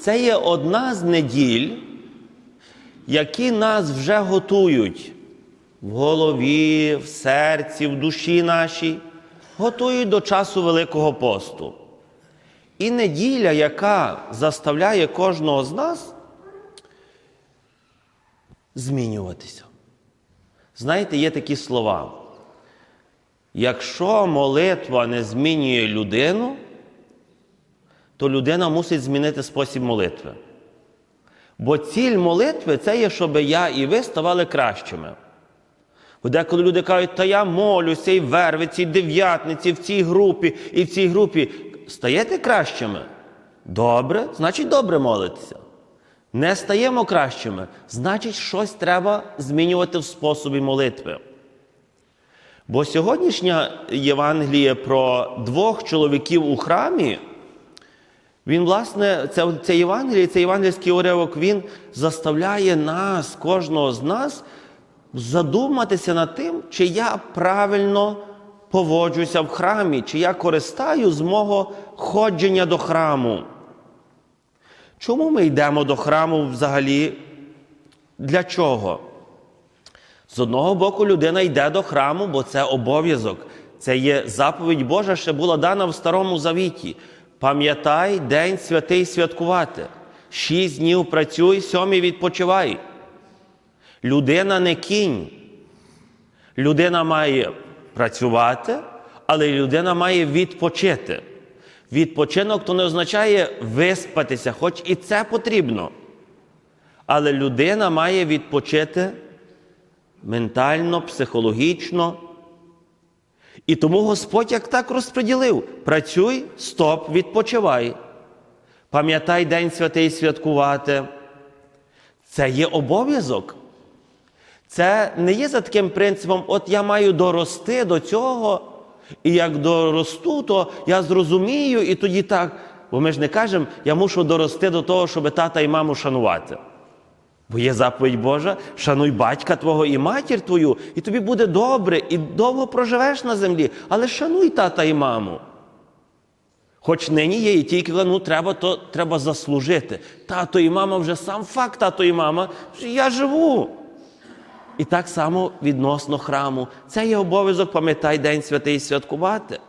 це є одна з неділь, які нас вже готують в голові, в серці, в душі нашій, готують до часу Великого посту. І неділя, яка заставляє кожного з нас змінюватися. Знаєте, є такі слова. Якщо молитва не змінює людину, то людина мусить змінити спосіб молитви. Бо ціль молитви це є, щоб я і ви ставали кращими. Бо Деколи люди кажуть, та я молюся і вервиці, і дев'ятниці, в цій групі, і в цій групі. Стаєте кращими? Добре, значить добре молитися. Не стаємо кращими, значить, щось треба змінювати в способі молитви. Бо сьогоднішня Євангеліє про двох чоловіків у храмі, він, власне, це, це Євангеліє, цей євангельський уривок, він заставляє нас, кожного з нас, задуматися над тим, чи я правильно поводжуся в храмі, чи я користаю з мого ходження до храму. Чому ми йдемо до храму взагалі? Для чого? З одного боку, людина йде до храму, бо це обов'язок. Це є заповідь Божа, що була дана в Старому Завіті. Пам'ятай день святий святкувати. Шість днів працюй, сьомий відпочивай. Людина не кінь. Людина має працювати, але людина має відпочити. Відпочинок то не означає виспатися, хоч і це потрібно. Але людина має відпочити ментально, психологічно. І тому Господь як так розподілив: працюй, стоп, відпочивай. Пам'ятай День святий святкувати. Це є обов'язок. Це не є за таким принципом, от я маю дорости до цього, і як доросту, то я зрозумію, і тоді так. Бо ми ж не кажемо, я мушу дорости до того, щоб тата і маму шанувати. Бо є заповідь Божа, шануй батька твого і матір твою, і тобі буде добре, і довго проживеш на землі, але шануй тата і маму. Хоч нині є і тільки ну, треба, то треба заслужити. Тато і мама вже сам факт, тато і мама, що я живу. І так само відносно храму. Це є обов'язок, пам'ятай День святий святкувати.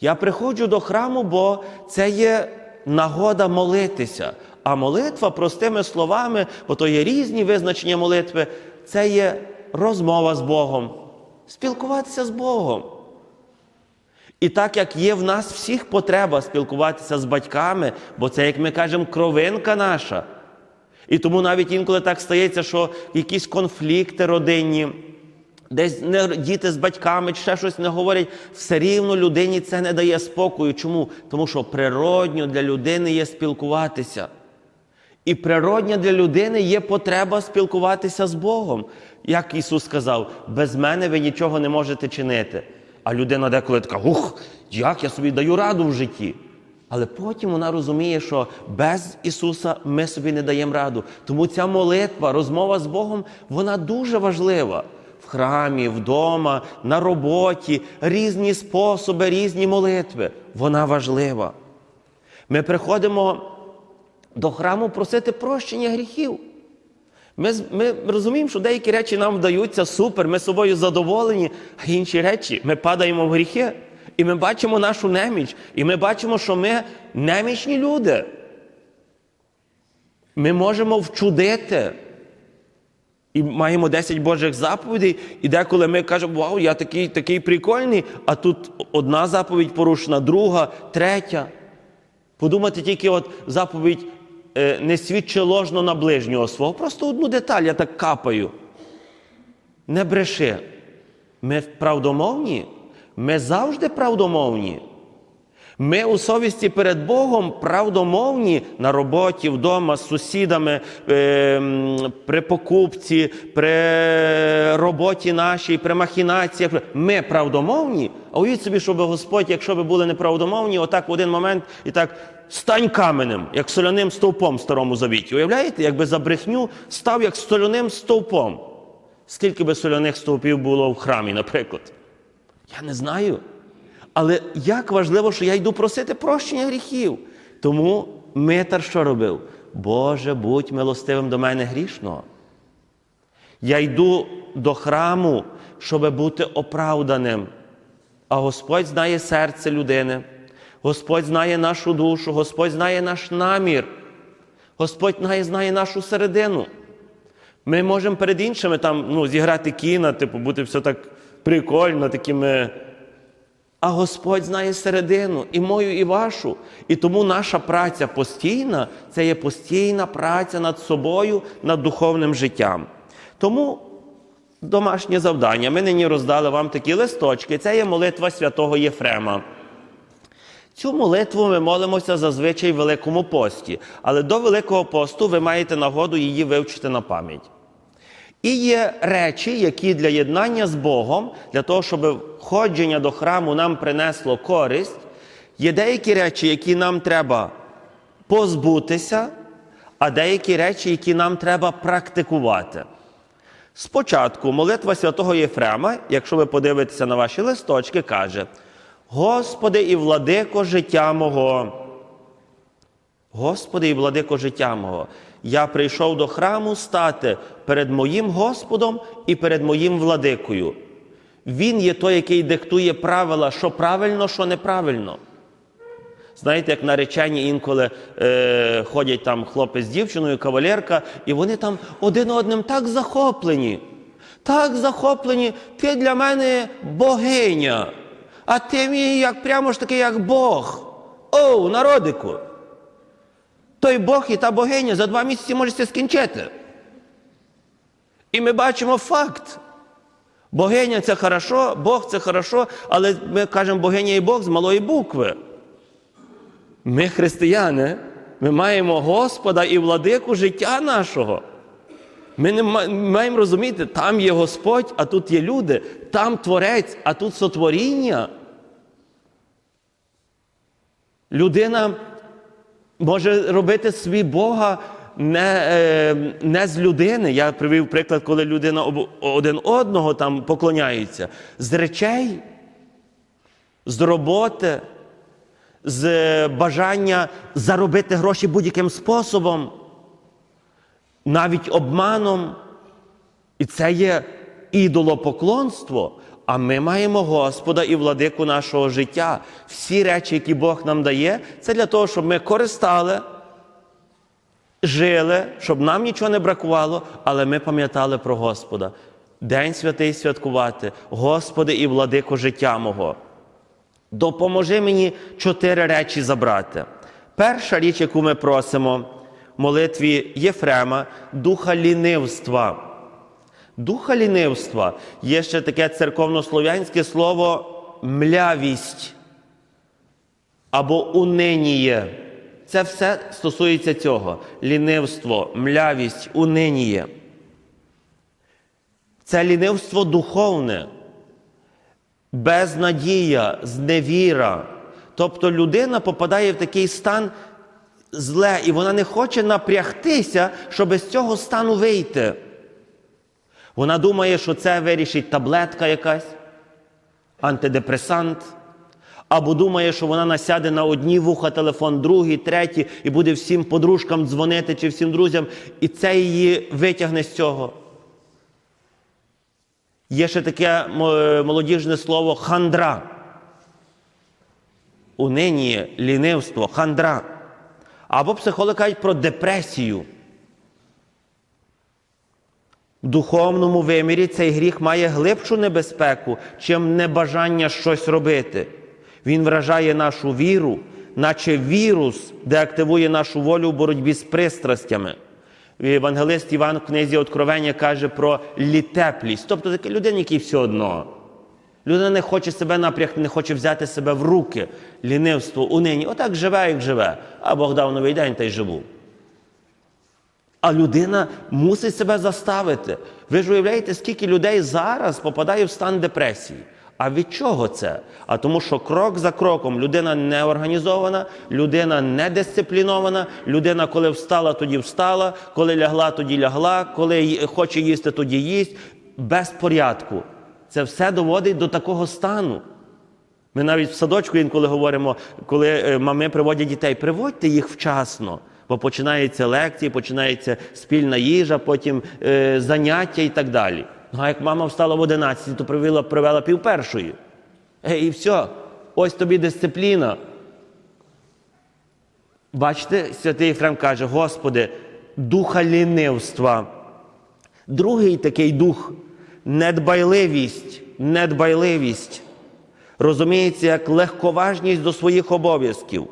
Я приходжу до храму, бо це є нагода молитися. А молитва, простими словами, бо то є різні визначення молитви, це є розмова з Богом, спілкуватися з Богом. І так як є в нас всіх потреба спілкуватися з батьками, бо це, як ми кажемо, кровинка наша. І тому навіть інколи так стається, що якісь конфлікти родинні, десь не, діти з батьками чи ще щось не говорять, все рівно людині це не дає спокою. Чому? Тому що природньо для людини є спілкуватися. І природня для людини є потреба спілкуватися з Богом. Як Ісус сказав, без мене ви нічого не можете чинити. А людина деколи така, ух, як я собі даю раду в житті. Але потім вона розуміє, що без Ісуса ми собі не даємо раду. Тому ця молитва, розмова з Богом, вона дуже важлива. В храмі, вдома, на роботі, різні способи, різні молитви. Вона важлива. Ми приходимо до храму просити прощення гріхів. Ми, ми розуміємо, що деякі речі нам вдаються супер, ми собою задоволені, а інші речі ми падаємо в гріхи. І ми бачимо нашу неміч, і ми бачимо, що ми немічні люди. Ми можемо вчудити. І маємо 10 Божих заповідей, і деколи ми кажемо, вау, я такий такий прикольний, а тут одна заповідь порушена, друга, третя. Подумати тільки, от заповідь не свідчи ложно на ближнього свого. Просто одну деталь, я так капаю. Не бреши. Ми правдомовні. Ми завжди правдомовні. Ми у совісті перед Богом правдомовні на роботі, вдома, з сусідами, е, при покупці, при роботі нашій, при махінаціях. Ми правдомовні, а уявіть собі, щоб Господь, якщо би були неправдомовні, отак в один момент і так стань каменем, як соляним стовпом в старому завіті. Уявляєте, якби за брехню став як соляним стовпом. Скільки би соляних стовпів було в храмі, наприклад? Я не знаю. Але як важливо, що я йду просити прощення гріхів. Тому Митар що робив? Боже, будь милостивим до мене грішного. Я йду до храму, щоб бути оправданим. А Господь знає серце людини, Господь знає нашу душу, Господь знає наш намір, Господь знає, нашу середину. Ми можемо перед іншими там ну, зіграти кіна, типу, бути все так прикольно, такими. А Господь знає середину, і мою, і вашу. І тому наша праця постійна це є постійна праця над собою, над духовним життям. Тому домашнє завдання. Ми нині роздали вам такі листочки. Це є молитва святого Єфрема. Цю молитву ми молимося зазвичай в Великому пості, але до Великого посту ви маєте нагоду її вивчити на пам'ять. І є речі, які для єднання з Богом, для того, щоб ходження до храму нам принесло користь, є деякі речі, які нам треба позбутися, а деякі речі, які нам треба практикувати. Спочатку молитва святого Єфрема, якщо ви подивитеся на ваші листочки, каже: Господи і владико життя мого. Господи і владико життя мого, я прийшов до храму стати перед моїм Господом і перед моїм владикою. Він є той, який диктує правила, що правильно, що неправильно. Знаєте, як наречені інколи е, ходять там хлопець з дівчиною, кавалерка, і вони там один одним так захоплені. Так захоплені, ти для мене богиня, а ти мій як прямо ж таки, як Бог. Оу, народику! Той Бог і та богиня за два місяці можете скінчити. І ми бачимо факт. Богиня це хорошо, Бог це хорошо, але ми кажемо богиня і Бог з малої букви. Ми, християни, ми маємо Господа і владику життя нашого. Ми не маємо розуміти, там є Господь, а тут є люди, там творець, а тут сотворіння. Людина може робити свій Бога не, е, не з людини. Я привів приклад, коли людина один одного там поклоняється, з речей, з роботи, з бажання заробити гроші будь-яким способом, навіть обманом. І це є ідолопоклонство. А ми маємо Господа і владику нашого життя. Всі речі, які Бог нам дає, це для того, щоб ми користали, жили, щоб нам нічого не бракувало, але ми пам'ятали про Господа. День святий святкувати, Господи і владико життя мого. Допоможи мені чотири речі забрати. Перша річ, яку ми просимо молитві Єфрема, духа лінивства. Духа лінивства є ще таке церковнослов'янське слово млявість або униніє. Це все стосується цього: лінивство, млявість, униніє. Це лінивство духовне безнадія, зневіра. Тобто людина попадає в такий стан зле, і вона не хоче напрягтися, щоб з цього стану вийти. Вона думає, що це вирішить таблетка якась, антидепресант. Або думає, що вона насяде на одні вуха телефон, другий, третій, і буде всім подружкам дзвонити чи всім друзям, і це її витягне з цього. Є ще таке молодіжне слово хандра. Униніє, лінивство, хандра. Або психологи кажуть про депресію. В духовному вимірі цей гріх має глибшу небезпеку, чим небажання щось робити. Він вражає нашу віру, наче вірус, де активує нашу волю в боротьбі з пристрастями. Євангелист Іван в книзі Откровення каже про літеплість, тобто таке людина, який все одно. Людина не хоче себе напрягти, не хоче взяти себе в руки, лінивство, унині. Отак живе, як живе. А Бог дав новий день та й живу. А людина мусить себе заставити. Ви ж уявляєте, скільки людей зараз попадає в стан депресії. А від чого це? А тому, що крок за кроком людина не організована, людина не дисциплінована, людина, коли встала, тоді встала, коли лягла, тоді лягла, коли хоче їсти, тоді їсть. Без порядку. Це все доводить до такого стану. Ми навіть в садочку інколи говоримо, коли е, мами приводять дітей, приводьте їх вчасно, бо починаються лекції, починається спільна їжа, потім е, заняття і так далі. Ну а як мама встала в 11, то привела, привела пів першої. Е, і все, ось тобі дисципліна. Бачите, святий Єфрем каже, Господи, духа лінивства. Другий такий дух недбайливість, недбайливість. Розуміється, як легковажність до своїх обов'язків.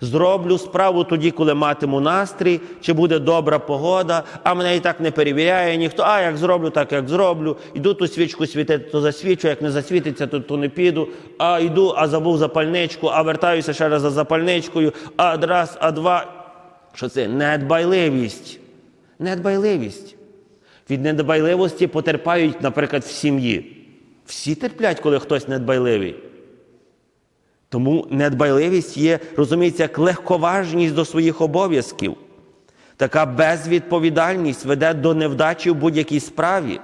Зроблю справу тоді, коли матиму настрій, чи буде добра погода, а мене і так не перевіряє ніхто. А як зроблю, так як зроблю. Йду ту свічку світити, то засвічу, як не засвітиться, то, то не піду. А йду, а забув запальничку, а вертаюся ще раз за запальничкою, а раз, а два. Що це? Недбайливість. Недбайливість. Від недбайливості потерпають, наприклад, в сім'ї. Всі терплять, коли хтось недбайливий. Тому недбайливість є, розуміється, як легковажність до своїх обов'язків. Така безвідповідальність веде до невдачі в будь-якій справі.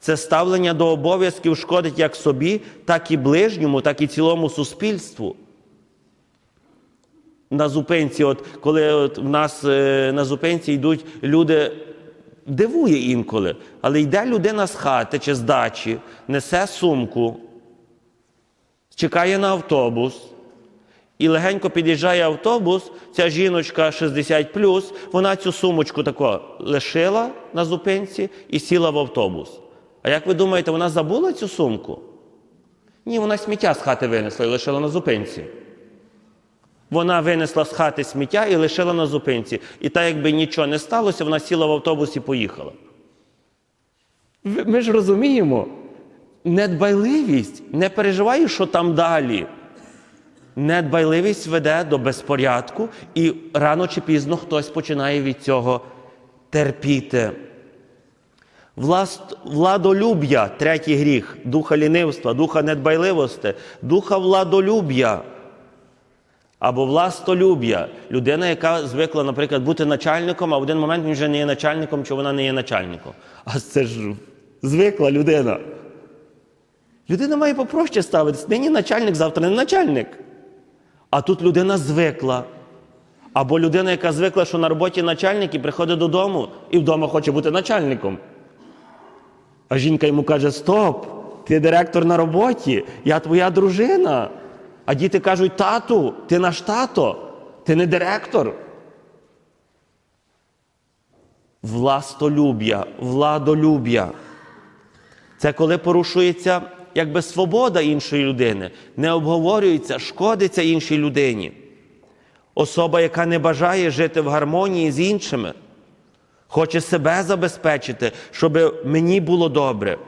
Це ставлення до обов'язків шкодить як собі, так і ближньому, так і цілому суспільству. На зупинці, от коли от в нас е, на зупинці йдуть люди, дивує інколи, але йде людина з хати чи з дачі, несе сумку, чекає на автобус. І легенько під'їжджає автобус, ця жіночка 60 вона цю сумочку тако лишила на зупинці і сіла в автобус. А як ви думаєте, вона забула цю сумку? Ні, вона сміття з хати винесла і лишила на зупинці. Вона винесла з хати сміття і лишила на зупинці. І так, якби нічого не сталося, вона сіла в автобус і поїхала. Ми ж розуміємо, недбайливість, не переживаю, що там далі. Недбайливість веде до безпорядку, і рано чи пізно хтось починає від цього терпіти. Власт, владолюб'я, третій гріх, духа лінивства, духа недбайливості, духа владолюб'я або властолюб'я. Людина, яка звикла, наприклад, бути начальником, а в один момент він вже не є начальником, чи вона не є начальником. А це ж звикла людина. Людина має попроще ставитись. Нині начальник, завтра не начальник. А тут людина звикла. Або людина, яка звикла, що на роботі начальник і приходить додому і вдома хоче бути начальником. А жінка йому каже: Стоп, ти директор на роботі, я твоя дружина. А діти кажуть, тату, ти наш тато, ти не директор. Властолюб'я, владолюб'я. Це коли порушується якби свобода іншої людини, не обговорюється, шкодиться іншій людині. Особа, яка не бажає жити в гармонії з іншими, хоче себе забезпечити, щоб мені було добре.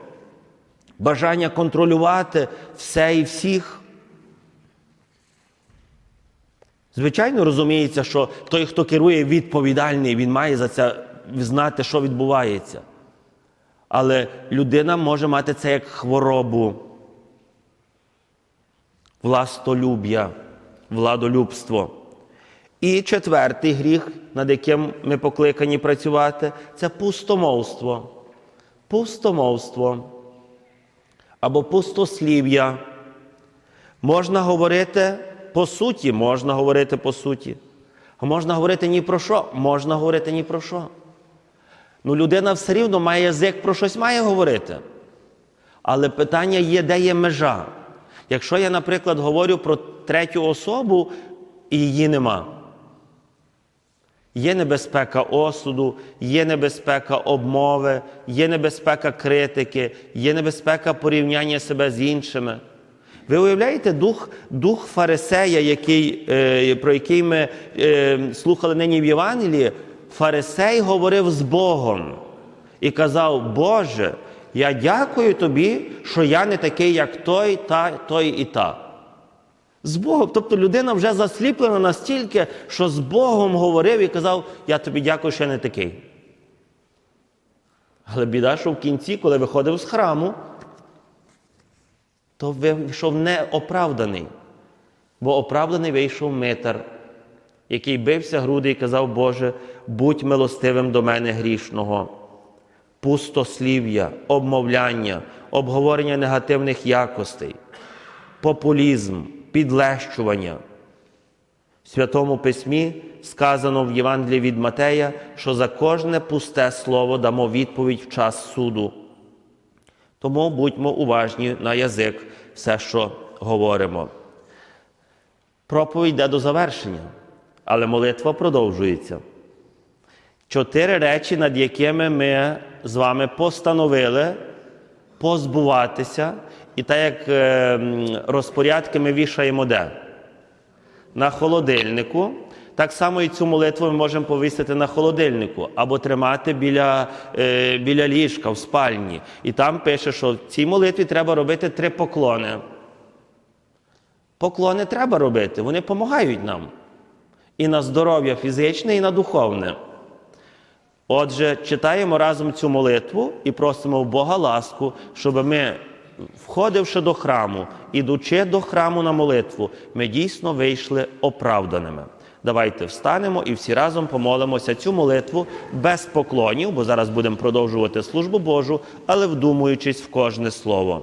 Бажання контролювати все і всіх. Звичайно, розуміється, що той, хто керує відповідальний, він має за це знати, що відбувається. Але людина може мати це як хворобу, властолюб'я, владолюбство. І четвертий гріх, над яким ми покликані працювати, це пустомовство. Пустомовство або пустослів'я. Можна говорити по суті, можна говорити по суті. А можна говорити ні про що, можна говорити ні про що. Ну, людина все рівно має язик про щось має говорити. Але питання є, де є межа. Якщо я, наприклад, говорю про третю особу і її нема. Є небезпека осуду, є небезпека обмови, є небезпека критики, є небезпека порівняння себе з іншими. Ви уявляєте дух, дух фарисея, який, е, про який ми е, слухали нині в Євангелії? Фарисей говорив з Богом і казав: Боже, я дякую тобі, що я не такий, як той, та, той і та. З Богом. Тобто людина вже засліплена настільки, що з Богом говорив і казав, я тобі дякую, що я не такий. Але біда, що в кінці, коли виходив з храму, то вийшов неоправданий. Бо оправданий вийшов митар, який бився груди і казав, Боже, будь милостивим до мене грішного. Пустослів'я, обмовляння, обговорення негативних якостей. популізм, підлещування. В Святому Письмі сказано в Євангелії від Матея, що за кожне пусте слово дамо відповідь в час суду. Тому будьмо уважні на язик, все, що говоримо. Проповідь йде до завершення, але молитва продовжується. Чотири речі, над якими ми з вами постановили позбуватися, і так як е, розпорядки ми вішаємо де? На холодильнику. Так само і цю молитву ми можемо повісити на холодильнику або тримати біля, е, біля ліжка в спальні. І там пише, що в цій молитві треба робити три поклони. Поклони треба робити, вони допомагають нам. І на здоров'я фізичне, і на духовне. Отже, читаємо разом цю молитву і просимо в Бога ласку, щоб ми, входивши до храму, ідучи до храму на молитву, ми дійсно вийшли оправданими. Давайте встанемо і всі разом помолимося цю молитву без поклонів, бо зараз будемо продовжувати службу Божу, але вдумуючись в кожне слово.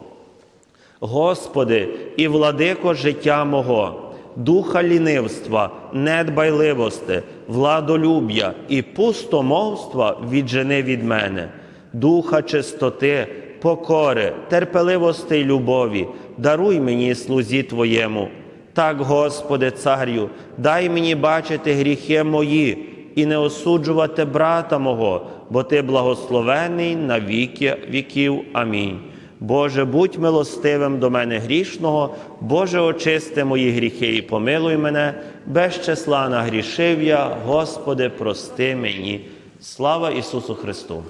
Господи і владико життя мого, духа лінивства, недбайливости, владолюб'я і пустомовства віджени від мене, духа чистоти, покори, терпеливости й любові, даруй мені слузі Твоєму. Так, Господи, царю, дай мені бачити гріхи мої і не осуджувати брата мого, бо Ти благословений на віки віків. Амінь. Боже, будь милостивим до мене грішного, Боже, очисти мої гріхи і помилуй мене, без числа нагрішив я, Господи, прости мені. Слава Ісусу Христу!